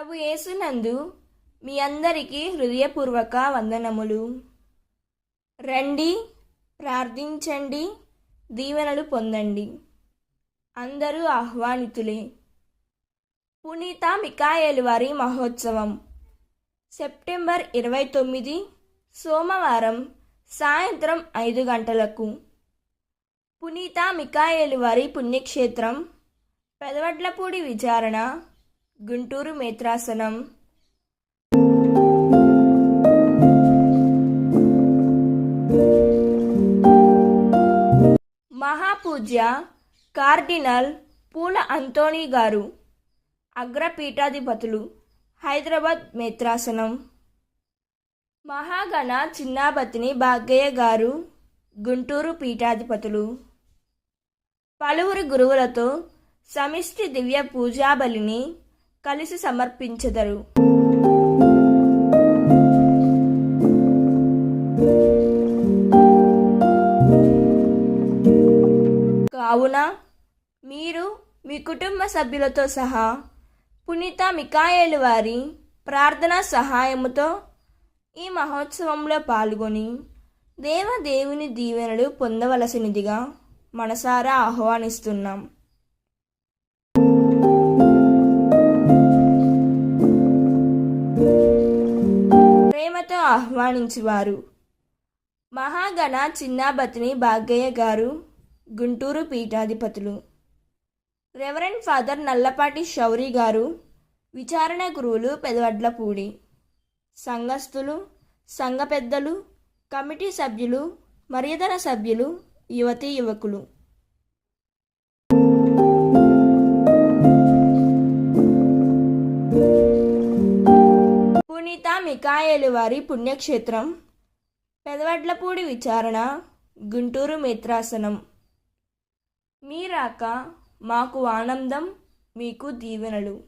ప్రభు యేసునందు మీ అందరికీ హృదయపూర్వక వందనములు. రండి ప్రార్థించండి దీవెనలు పొందండి. అందరూ ఆహ్వానితులే. పునీత మికాయలు వారి మహోత్సవం. సెప్టెంబర్ ఇరవై తొమ్మిది సోమవారం సాయంత్రం ఐదు గంటలకు. పునీత మికాయలు వారి పుణ్యక్షేత్రం పెదవడ్లపూడి విచారణ. గుంటూరు మేత్రాసనం. మహాపూజ్య కార్డినల్ పూల అంతోనీ గారు అగ్రపీఠాధిపతులు హైదరాబాద్ మేత్రాసనం. మహాగణ చిన్నాబతిని భాగ్గయ్య గారు గుంటూరు పీఠాధిపతులు. పలువురు గురువులతో సమిష్టి దివ్య పూజాబలిని కలిసి సమర్పించెదరు. కావున మీరు మీ కుటుంబ సభ్యులతో సహా పునీత మికాయేలు వారి ప్రార్థనా సహాయముతో ఈ మహోత్సవంలో పాల్గొని దేవదేవుని దీవెనలు పొందవలసినదిగా మనసారా ఆహ్వానిస్తున్నాం. ప్రేమతో ఆహ్వానించువారు. మహాగణ చిన్నాబతిని భాగ్గయ్య గారు గుంటూరు పీఠాధిపతులు. రెవరెండ్ ఫాదర్ నల్లపాటి శౌరి గారు విచారణ గురువులు పెదవడ్లపూడి. సంఘస్థులు సంఘ పెద్దలు కమిటీ సభ్యులు మర్యాదన సభ్యులు యువతీ యువకులు. మికాయేలు వారి పుణ్యక్షేత్రం. పెదవడ్లపూడి విచారణ గుంటూరు మేత్రాసనం. మీరాక మాకు ఆనందం మీకు దీవెనలు.